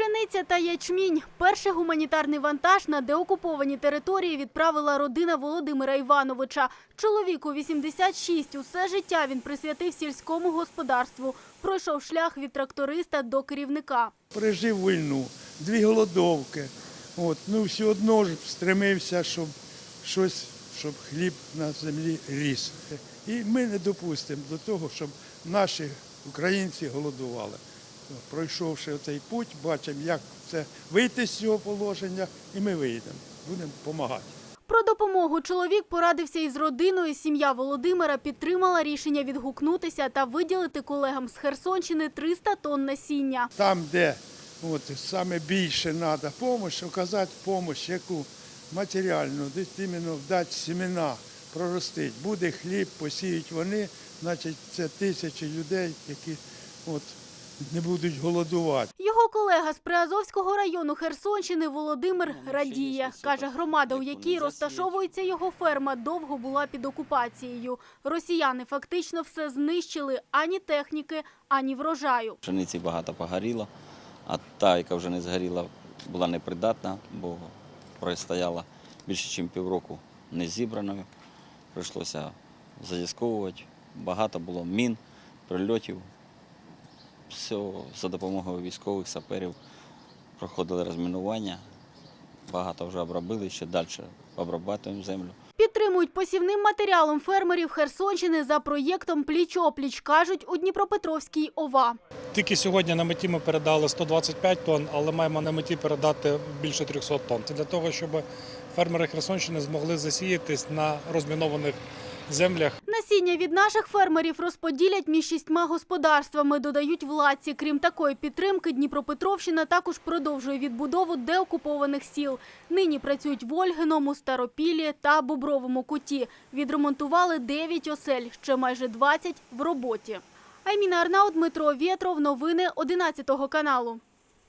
Пшениця та ячмінь. Перший гуманітарний вантаж на деокуповані території відправила родина Володимира Івановича. Чоловіку 86. Усе життя він присвятив сільському господарству. Пройшов шлях від тракториста до керівника. пережив війну, дві голодовки. От, ну, все одно ж стремився, щоб щось, щоб хліб на землі ріс. І ми не допустимо до того, щоб наші українці голодували. Пройшовши цей путь, бачимо, як це вийти з цього положення, і ми вийдемо. Будемо допомагати. Про допомогу чоловік порадився із родиною. Сім'я Володимира підтримала рішення відгукнутися та виділити колегам з Херсонщини 300 тонн насіння. Там, де от, саме більше треба допомогу, оказати допомогу, яку матеріальну, десь іменно дати семена, проростити. Буде хліб, посіють вони, значить це тисячі людей, які от, не будуть голодувати. Його колега з Приазовського району Херсонщини Володимир радіє. Каже, громада, у якій розташовується його ферма, довго була під окупацією. Росіяни фактично все знищили ані техніки, ані врожаю. Пшениці багато погоріло, а та, яка вже не згоріла, була непридатна, бо простояла більше, ніж півроку не зібраною. Прийшлося задісковувати. Багато було мін, прильотів. Все за допомогою військових саперів проходили розмінування. Багато вже обробили, ще далі обрабатуємо землю. Підтримують посівним матеріалом фермерів Херсонщини за проєктом «Пліч-опліч», кажуть у Дніпропетровській ОВА. Тільки сьогодні на меті ми передали 125 тонн, але маємо на меті передати більше 300 тонн. Це для того, щоб фермери Херсонщини змогли засіятись на розмінованих землях. Насіння від наших фермерів розподілять між шістьма господарствами, додають владці. Крім такої підтримки, Дніпропетровщина також продовжує відбудову деокупованих сіл. Нині працюють в Ольгиному, Старопілі та Бобровому куті. Відремонтували 9 осель, ще майже 20 в роботі. Айміна Арнау, Дмитро Вєтров. Новини 11 каналу.